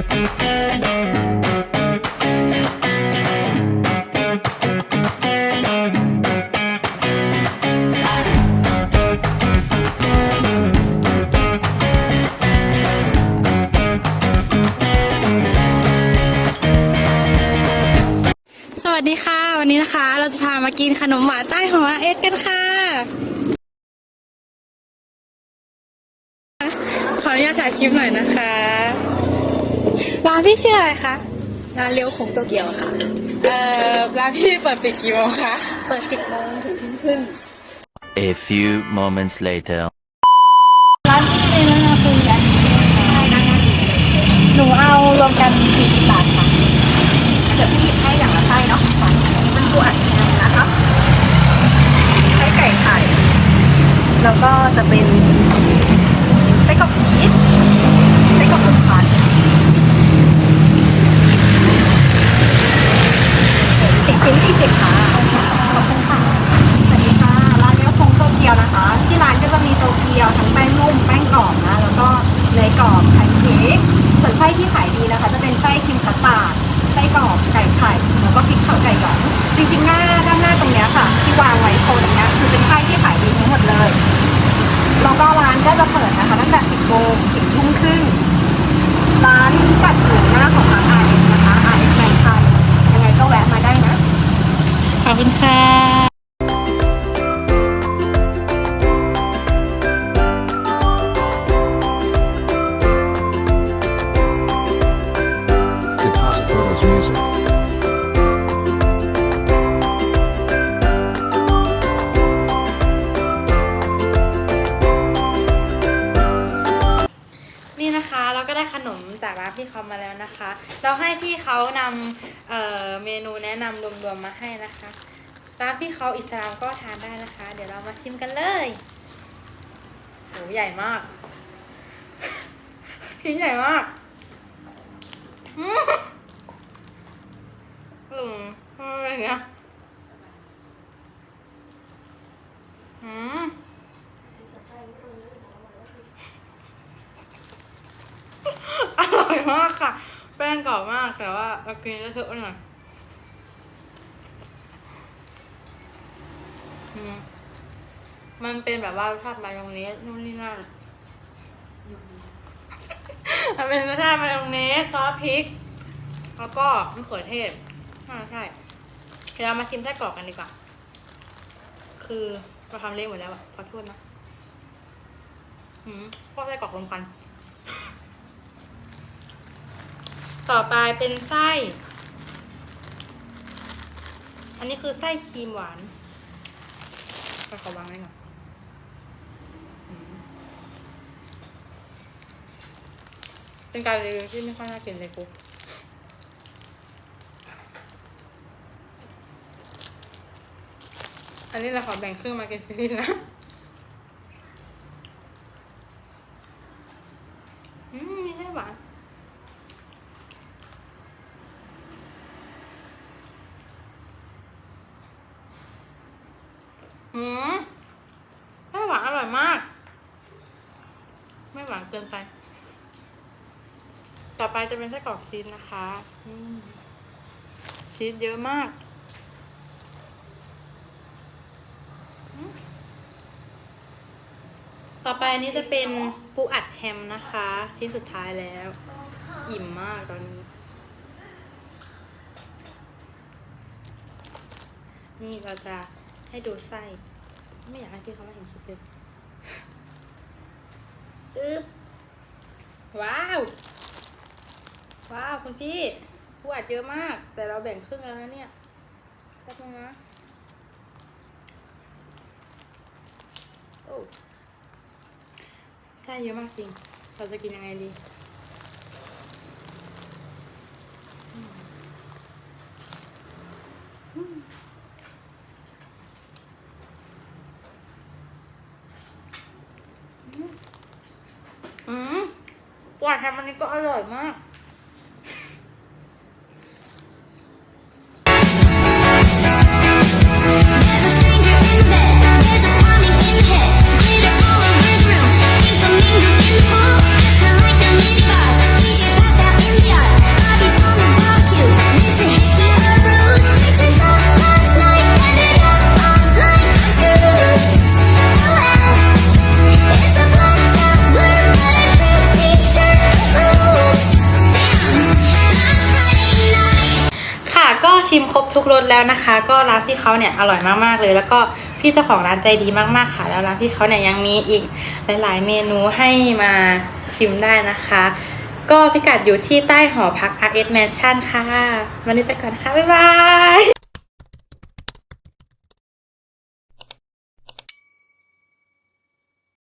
สวัสดีค่ะ วันนี้นะคะ เราจะพามากินขนมหวานใต้ของอาเอสกันค่ะ ขออนุญาตถ่ายคลิปหน่อยนะคะ ร้านพี่ชื่ออะไรคะ ร้านเลี้ยวของโตเกียวค่ะ เอ่อ ร้านพี่เปิดปิดกี่โมงคะ เปิด10โมงถึงทุ่มครึ่ง A few moments later. ร้านที่เลยนะคะคือร้านหนูเอารวมกัน40บาทค่ะ เดี๋ยวพี่หยิบให้อย่างละไส้เนาะอันนี้เป็นปูอัดแห้งนะคะไส้ไก่ไข่ แล้วก็จะเป็นไส้กรอกชีสไส้กรอกหมูพันสิบชิ้นสี่สิบค่ะขอบคุณค่ะ สวัสดีค่ะ ร้านเลี้ยวคงโตเกียวนะคะ ที่ร้านก็จะมีโตเกียวทั้งแป้งนุ่มแป้งกรอบนะ แล้วก็เนย กรอบแพนเค้กส่วนไส้ที่ขายดีนะคะ จะเป็นไส้ครีมคัสตาร์ดไส้กรอบไก่ไข่แล้วก็พริกเผาไก่หยองจริงๆหน้าด้านหน้าตรงเนี้ยค่ะ ที่วางไว้โชว์ตรงเนี้ยคือเป็นไส้ที่ขายดีทั้งหมดเลยแล้วก็ร้านก็จะเปิดนะคะตั้งแต่10โมงถึงทุ่มครึ่งร้านจัดอยู่หน้าของร้านอาร์เอนะคะอาร์เอสแมนชันยังไงก็แวะมาได้นะขอบคุณค่ะ Deposit Photos Music. นี่นะคะเราก็ได้ขนมจากร้านพี่เขามาแล้วนะคะ เราให้พี่เขานำเเมนูแนะนำรวมๆมาให้นะคะ ร้านพี่เขาอิสลามก็ทานได้นะคะ เดี๋ยวเรามาชิมกันเลยโหใหญ่มากชิ้นใหญ่มากอืม อืมทำไมเป็นอย่างเงี้ยอืมอร่อยมากค่ะ แป้งกรอบมากแต่ว่าเรากินจะเทอะๆหน่อยอืมมันเป็นแบบว่ารสชาติมายองเนสนู่นนี่นั่น มันเป็นรสชาติมายองเนสซอสพริก แล้วก็มะเขือเทศ ใช่ใช่เดี๋ยวเรามาชิมไส้กรอกกันดีกว่า คือเราทำเละหมดแล้วอะขอโทษนะ อืมก็ไส้กรอกลมควัน ต่อไปเป็นไส้ อันนี้คือไส้ครีมหวานไปขอวางไว้ก่อนเป็นการรีวิวที่ไม่ค่อยน่ากินเลยกู อันนี้เราขอแบ่งครึ่งมากินซีรีส์นะ อืมมีไส้หวานอืมไม่หวานอร่อยมาก ไม่หวานเกินไป ต่อไปจะเป็นไส้กรอกชีสนะคะ ชีสเยอะมากอืม ต่อไปอันนี้จะเป็นปูอัดแฮมนะคะ ชิ้นสุดท้ายแล้ว อิ่มมากตอนนี้ นี่เราจะให้ดูไส้ ไม่อยากให้พี่เขามาเห็นคลิปเลยอึ๊บว้าว ว้าวคุณพี่ผู้อัดเยอะมาก แต่เราแบ่งครึ่งแล้วนะเนี่ยแป๊บนึงนะโอ้ ไส้เยอะมากจริง เราจะกินยังไงดีอืมหวานแฮมอันนี้ก็อร่อยมาก ทุกรสแล้วนะคะ ก็ร้านพี่เขาเนี่ยอร่อยมากๆเลย แล้วก็พี่เจ้าของร้านใจดีมากๆค่ะ แล้วร้านพี่เขาเนี่ยยังมีอีกหลาย ๆ เมนูให้มาชิมได้นะคะ ก็พิกัดอยู่ที่ใต้หอพัก RS Mansion ค่ะ วันนี้ไปก่อนนะคะบ๊ายบาย